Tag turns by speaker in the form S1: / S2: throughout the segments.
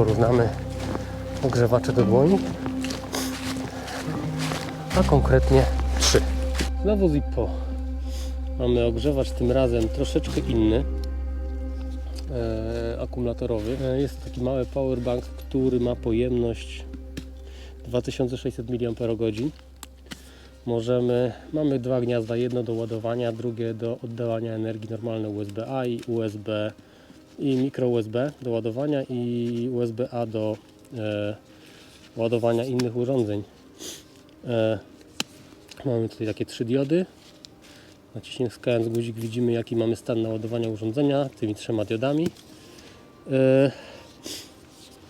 S1: Porównamy ogrzewacze do dłoni, a konkretnie trzy. Znowu Zippo. Mamy ogrzewacz tym razem troszeczkę inny, e, akumulatorowy. E, jest taki mały powerbank, który ma pojemność 2600 mAh. Możemy, mamy dwa gniazda, jedno do ładowania, drugie do oddawania energii normalne USB-A i USB i mikro USB do ładowania i USB-A do e, ładowania innych urządzeń. E, mamy tutaj takie trzy diody. Naciśnięty guzik widzimy jaki mamy stan naładowania urządzenia tymi trzema diodami. E,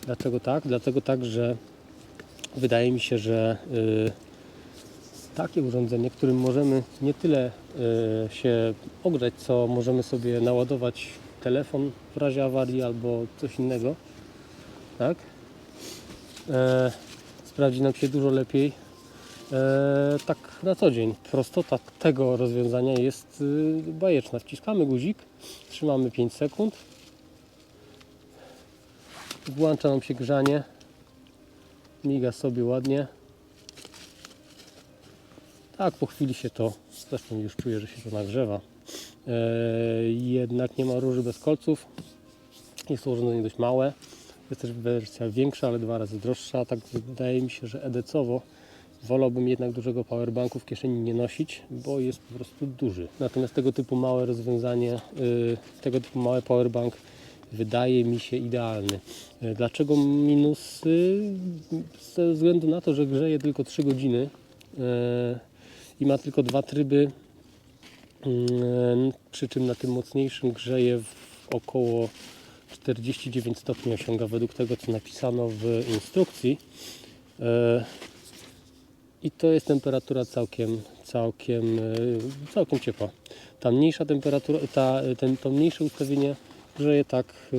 S1: dlaczego tak? Dlatego tak, że wydaje mi się, że y, takie urządzenie, którym możemy nie tyle y, się ogrzać, co możemy sobie naładować telefon w razie awarii albo coś innego, tak? E, sprawdzi nam się dużo lepiej e, tak na co dzień. Prostota tego rozwiązania jest y, bajeczna. Wciskamy guzik, trzymamy 5 sekund, włącza nam się grzanie, miga sobie ładnie. Tak, po chwili się to, zresztą już czuję, że się to nagrzewa. E, jednak nie ma róży bez kolców. Jest to urządzenie dość małe. Jest też wersja większa, ale dwa razy droższa. Tak wydaje mi się, że edecowo wolałbym jednak dużego powerbanku w kieszeni nie nosić, bo jest po prostu duży. Natomiast tego typu małe rozwiązanie, y, tego typu mały powerbank wydaje mi się idealny. Y, Dlaczego minus? Y, Ze względu na to, że grzeje tylko 3 godziny i ma tylko dwa tryby, przy czym na tym mocniejszym grzeje w około 49 stopni osiąga według tego, co napisano w instrukcji. E, I to jest temperatura całkiem, całkiem, e, całkiem ciepła. Ta mniejsza temperatura, ta, ten, to mniejsze ustawienie grzeje tak, e,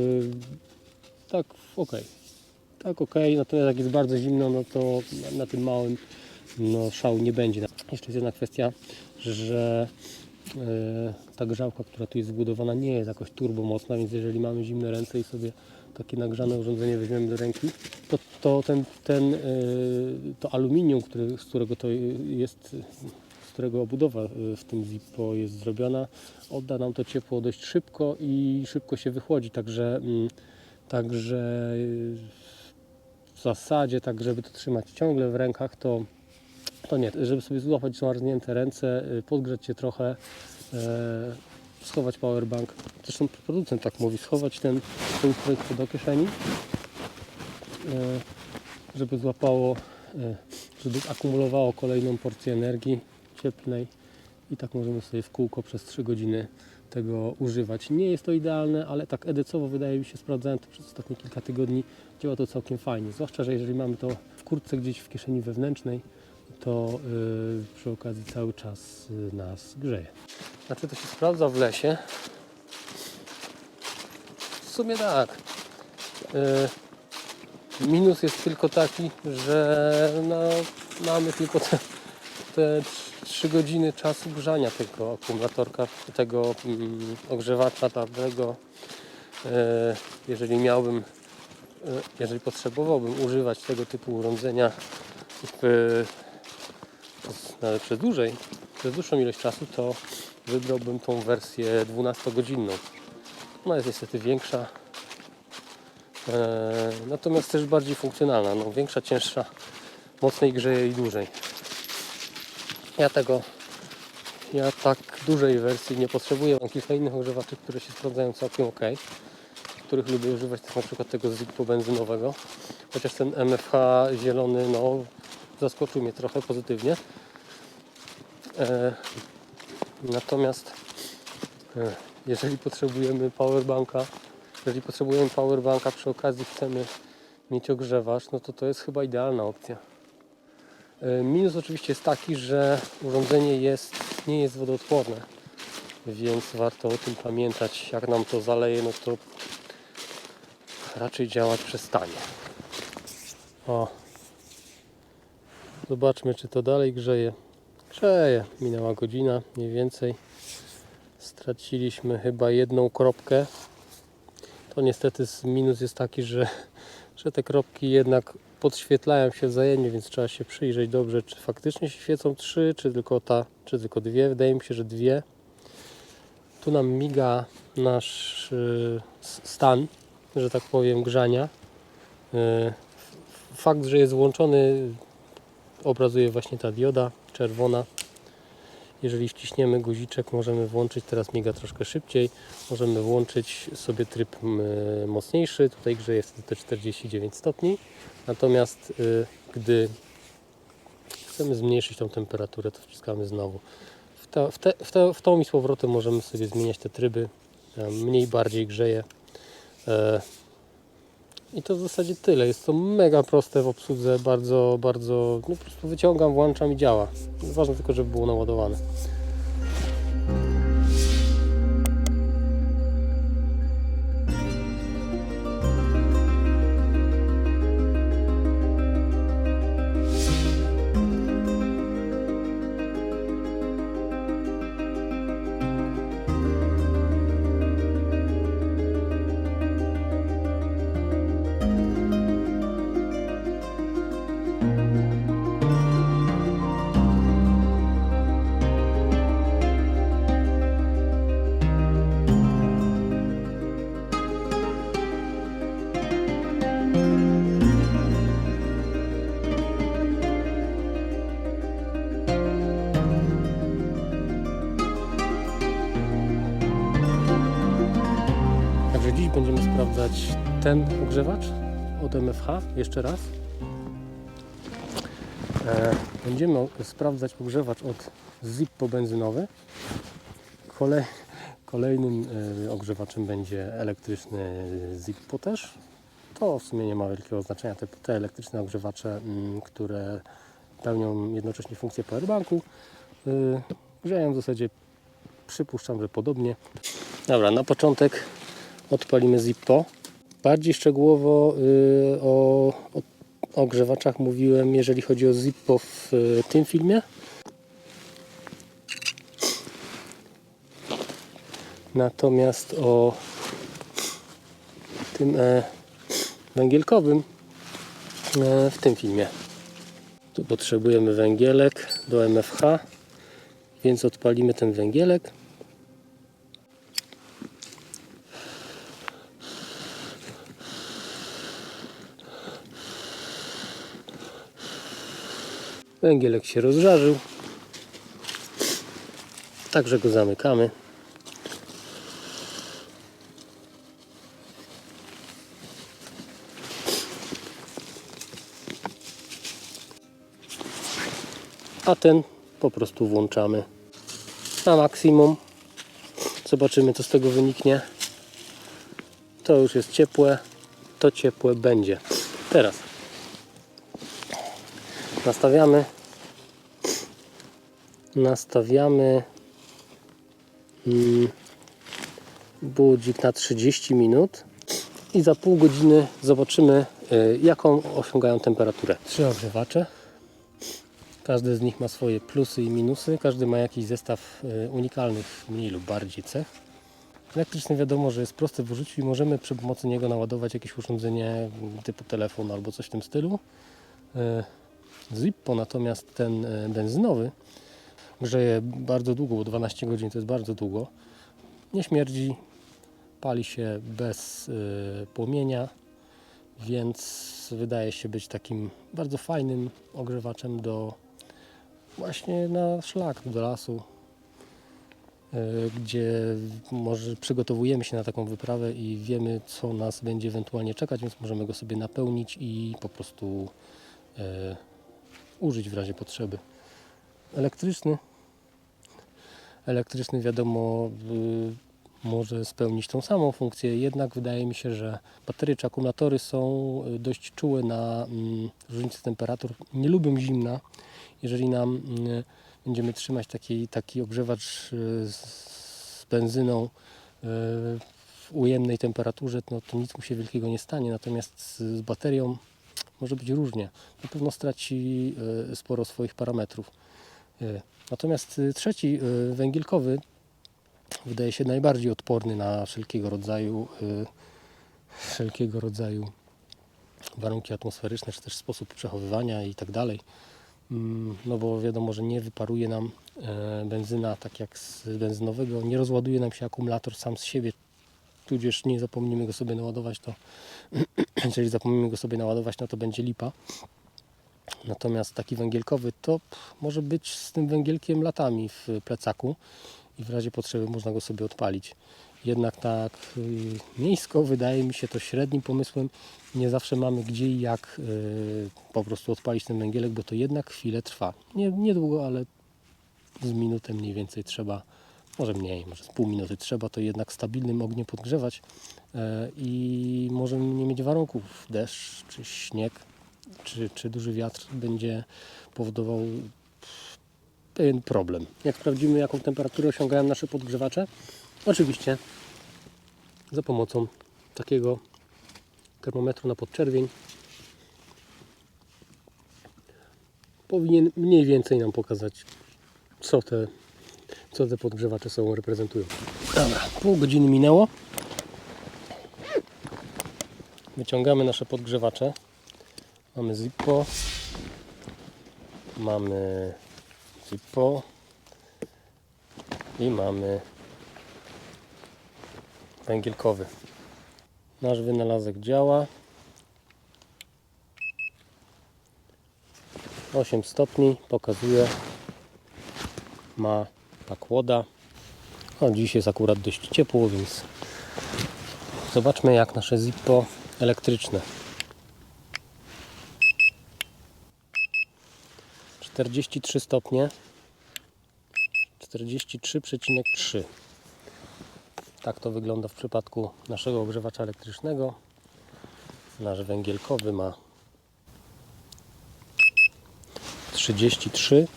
S1: tak ok. Tak ok, natomiast jak jest bardzo zimno, no to na, na tym małym no, szału nie będzie. Jeszcze jest jedna kwestia, że e, ta grzałka, która tu jest wbudowana nie jest jakoś turbo mocna, więc jeżeli mamy zimne ręce i sobie takie nagrzane urządzenie weźmiemy do ręki, to, to ten, ten, e, to aluminium, który, z którego to jest, z którego obudowa e, w tym Zippo jest zrobiona, odda nam to ciepło dość szybko i szybko się wychłodzi, także, mm, także e, w zasadzie tak, żeby to trzymać ciągle w rękach, to to nie, żeby sobie złapać zmarznięte ręce, y, podgrzać się trochę, e, schować powerbank. Zresztą producent tak mówi, schować ten, ustrojstwo do kieszeni, e, żeby złapało, e, żeby akumulowało kolejną porcję energii cieplnej i tak możemy sobie w kółko przez 3 godziny tego używać. Nie jest to idealne, ale tak edycowo wydaje mi się, sprawdzałem to przez ostatnie kilka tygodni, działa to całkiem fajnie. Zwłaszcza, że jeżeli mamy to w kurtce gdzieś w kieszeni wewnętrznej, to y, przy okazji cały czas y, nas grzeje. Znaczy to się sprawdza w lesie? W sumie tak. Y, minus jest tylko taki, że no, mamy tylko te, te 3 godziny czasu grzania tego akumulatorka, tego mm, ogrzewacza dawnego. Y, jeżeli miałbym, jeżeli potrzebowałbym używać tego typu urządzenia w nawet przez dłużej, przez dłuższą ilość czasu, to wybrałbym tą wersję 12-godzinną. Ona jest niestety większa, e, natomiast też bardziej funkcjonalna. No, większa, cięższa, mocniej grzeje i dłużej. Ja tego, ja tak dużej wersji nie potrzebuję. Mam kilka innych ogrzewaczy, które się sprawdzają całkiem ok, których lubię używać, tak na przykład tego Zippo benzynowego. Chociaż ten MFH zielony, no, zaskoczył mnie trochę pozytywnie. E, natomiast e, jeżeli potrzebujemy powerbanka, jeżeli potrzebujemy powerbanka przy okazji chcemy mieć ogrzewacz, no to to jest chyba idealna opcja. E, minus oczywiście jest taki, że urządzenie jest, nie jest wodoodporne, więc warto o tym pamiętać. Jak nam to zaleje, no to raczej działać przestanie. O, Zobaczmy, czy to dalej grzeje. Grzeje. Minęła godzina, mniej więcej. Straciliśmy chyba jedną kropkę. To niestety minus jest taki, że że te kropki jednak podświetlają się wzajemnie, więc trzeba się przyjrzeć dobrze, czy faktycznie się świecą trzy, czy tylko ta, czy tylko dwie. Wydaje mi się, że dwie. Tu nam miga nasz y, s- stan, że tak powiem, grzania. Y, Fakt, że jest włączony, obrazuje właśnie ta dioda czerwona. Jeżeli wciśniemy guziczek, możemy włączyć, teraz miga troszkę szybciej, możemy włączyć sobie tryb mocniejszy, tutaj grzeje wtedy te 49 stopni. Natomiast y, gdy chcemy zmniejszyć tą temperaturę, to wciskamy znowu. W, to, w, te, w, to, w tą i z powrotem możemy sobie zmieniać te tryby, e, mniej, bardziej grzeje. I to w zasadzie tyle. Jest to mega proste w obsłudze, bardzo, bardzo, no po prostu wyciągam, włączam i działa. Ważne tylko, żeby było naładowane. Także dziś będziemy sprawdzać ten ogrzewacz od MFH, jeszcze raz. E, będziemy sprawdzać ogrzewacz od Zippo benzynowy. Kolej, kolejnym e, ogrzewaczem będzie elektryczny Zippo też. To w sumie nie ma wielkiego znaczenia. Te, te elektryczne ogrzewacze, mm, które pełnią jednocześnie funkcję powerbanku, y, grzeją w zasadzie, przypuszczam, że podobnie. Dobra, na początek odpalimy Zippo. Bardziej szczegółowo y, o, o ogrzewaczach mówiłem, jeżeli chodzi o Zippo w y, tym filmie. Natomiast o tym e, węgielkowym e, w tym filmie. Tu potrzebujemy węgielek do MFH, więc odpalimy ten węgielek. Węgielek się rozżarzył. Także go zamykamy. A ten po prostu włączamy na maksimum. Zobaczymy co z tego wyniknie. To już jest ciepłe. To ciepłe będzie. Teraz nastawiamy nastawiamy mm, budzik na 30 minut i za pół godziny zobaczymy y, jaką osiągają temperaturę. Trzy ogrzewacze. Każdy z nich ma swoje plusy i minusy. Każdy ma jakiś zestaw y, unikalnych mniej lub bardziej cech. Elektryczny wiadomo, że jest prosty w użyciu i możemy przy pomocy niego naładować jakieś urządzenie typu telefon albo coś w tym stylu. Zippo natomiast ten e, benzynowy grzeje bardzo długo, bo 12 godzin to jest bardzo długo. Nie śmierdzi, pali się bez e, płomienia, więc wydaje się być takim bardzo fajnym ogrzewaczem do właśnie na szlak, do lasu, e, gdzie może przygotowujemy się na taką wyprawę i wiemy, co nas będzie ewentualnie czekać, więc możemy go sobie napełnić i po prostu użyć w razie potrzeby. Elektryczny. Elektryczny wiadomo y, może spełnić tą samą funkcję, jednak wydaje mi się, że baterie czy akumulatory są y, dość czułe na mm, różnicę temperatur. Nie lubią zimna. Jeżeli nam y, będziemy trzymać taki, taki ogrzewacz z, benzyną w ujemnej temperaturze, no to nic mu się wielkiego nie stanie. Natomiast z baterią może być różnie. Na pewno straci e, sporo swoich parametrów. E, Natomiast e, trzeci węgielkowy wydaje się najbardziej odporny na wszelkiego rodzaju wszelkiego rodzaju warunki atmosferyczne, czy też sposób przechowywania i tak dalej. Mm, No bo wiadomo, że nie wyparuje nam benzyna tak jak z benzynowego, nie rozładuje nam się akumulator sam z siebie, tudzież nie zapomnimy go sobie naładować, to jeżeli zapomnimy go sobie naładować, no to będzie lipa. Natomiast taki węgielkowy to może być z tym węgielkiem latami w plecaku i w razie potrzeby można go sobie odpalić. Jednak tak y, miejsko wydaje mi się to średnim pomysłem. Nie zawsze mamy gdzie i jak y, po prostu odpalić ten węgielek, bo to jednak chwilę trwa. Nie, niedługo, ale z minutę mniej więcej trzeba, może mniej, może z pół minuty trzeba to jednak stabilnym ogniem podgrzewać e, i możemy nie mieć warunków. Deszcz czy śnieg czy, czy duży wiatr będzie powodował pewien problem. Jak sprawdzimy, jaką temperaturę osiągają nasze podgrzewacze? Oczywiście za pomocą takiego termometru na podczerwień powinien mniej więcej nam pokazać, co te, co te podgrzewacze sobą reprezentują. Dobra, pół godziny minęło. Wyciągamy nasze podgrzewacze. Mamy Zippo. Mamy Zippo. I mamy węgielkowy. Nasz wynalazek działa. 8 stopni pokazuje. Ma nakłoda. O, dziś jest akurat dość ciepło, więc zobaczmy jak nasze Zippo elektryczne. 43 stopnie 43,3 tak to wygląda w przypadku naszego ogrzewacza elektrycznego nasz węgielkowy ma 33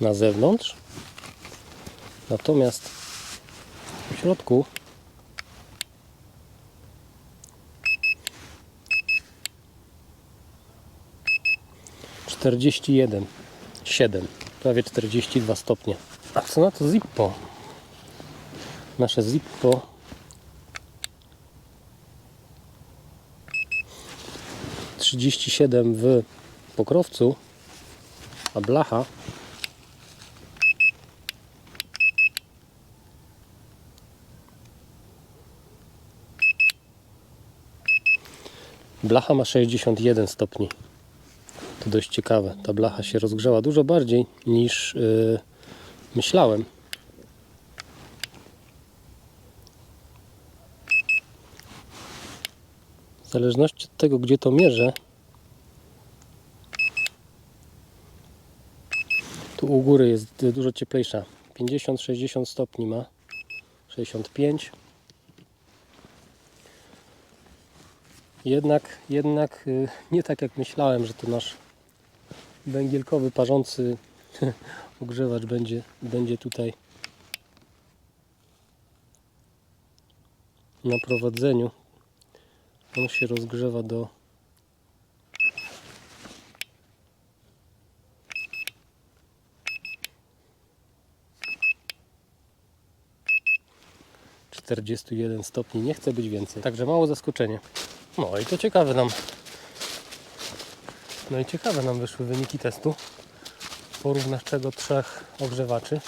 S1: na zewnątrz natomiast w środku czterdzieści jeden siedem prawie 42 stopnie. A co na to Zippo? Nasze Zippo. Trzydzieści siedem w pokrowcu a blacha blacha ma 61 stopni to dość ciekawe. Ta blacha się rozgrzała dużo bardziej niż yy, myślałem. W zależności od tego, gdzie to mierzę, tu u góry jest dużo cieplejsza. 50-60 stopni ma. 65. Jednak, jednak y, nie tak jak myślałem, że to nasz węgielkowy, parzący ogrzewacz będzie, będzie tutaj na prowadzeniu. On się rozgrzewa do czterdziestu jeden stopni. Nie chce być więcej. Także mało zaskoczenie. No i to ciekawe nam. No i ciekawe nam wyszły wyniki testu porównawczego trzech ogrzewaczy.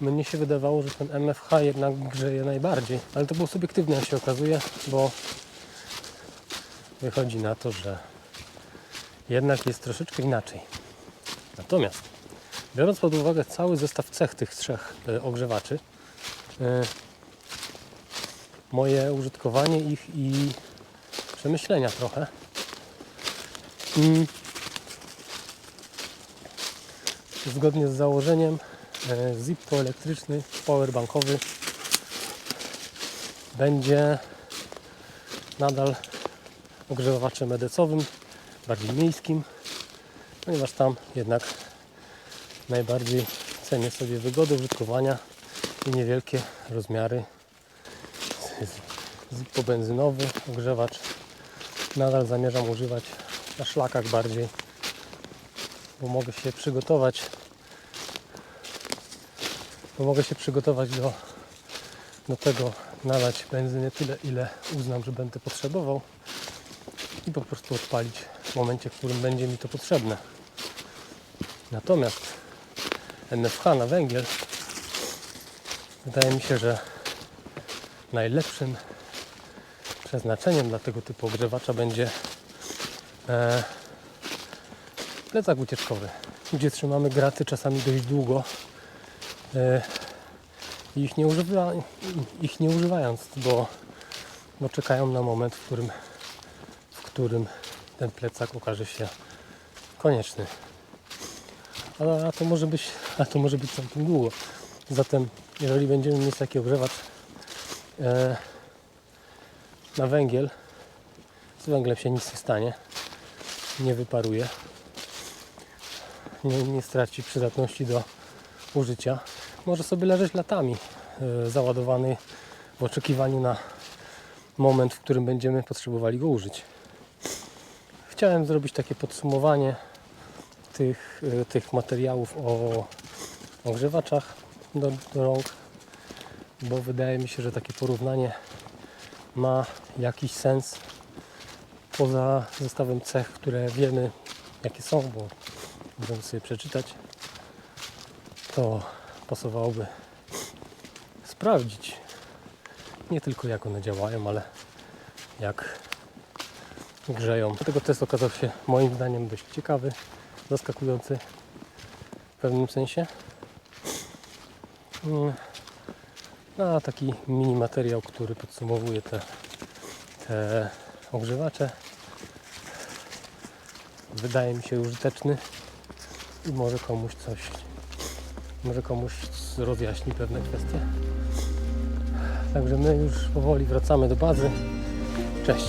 S1: Mnie się wydawało, że ten MFH jednak grzeje najbardziej, ale to było subiektywne jak się okazuje, bo wychodzi na to, że jednak jest troszeczkę inaczej. Natomiast biorąc pod uwagę cały zestaw cech tych trzech e, ogrzewaczy, e, moje użytkowanie ich i przemyślenia trochę. Mm. Zgodnie z założeniem e, Zippo elektryczny, powerbankowy będzie nadal ogrzewaczem edecowym, bardziej miejskim, ponieważ tam jednak najbardziej cenię sobie wygodę użytkowania i niewielkie rozmiary Zippo ogrzewacz nadal zamierzam używać na szlakach bardziej, bo mogę się przygotować bo mogę się przygotować do Do tego nalać benzyny tyle, ile uznam, że będę potrzebował i po prostu odpalić w momencie, w którym będzie mi to potrzebne. Natomiast NFH na węgiel wydaje mi się, że najlepszym przeznaczeniem dla tego typu ogrzewacza będzie e, plecak ucieczkowy, gdzie trzymamy graty czasami dość długo e, ich nie, używa, ich nie używając, bo, bo czekają na moment, w którym, w którym ten plecak okaże się konieczny. A, a, to może być, a to może być całkiem długo. Zatem, jeżeli będziemy mieć taki ogrzewacz na węgiel, z węglem się nic nie stanie, nie wyparuje, nie, nie straci przydatności do użycia. Może sobie leżeć latami e, załadowany w oczekiwaniu na moment, w którym będziemy potrzebowali go użyć. Chciałem zrobić takie podsumowanie tych, e, tych materiałów o ogrzewaczach do, do rąk, bo wydaje mi się, że takie porównanie ma jakiś sens poza zestawem cech, które wiemy jakie są, bo możemy sobie przeczytać, to pasowałoby sprawdzić nie tylko jak one działają, ale jak grzeją. Dlatego test okazał się moim zdaniem dość ciekawy, zaskakujący w pewnym sensie. No, taki mini materiał, który podsumowuje te, te ogrzewacze. Wydaje mi się użyteczny i może komuś coś, może komuś rozjaśni pewne kwestie. Także my już powoli wracamy do bazy. Cześć.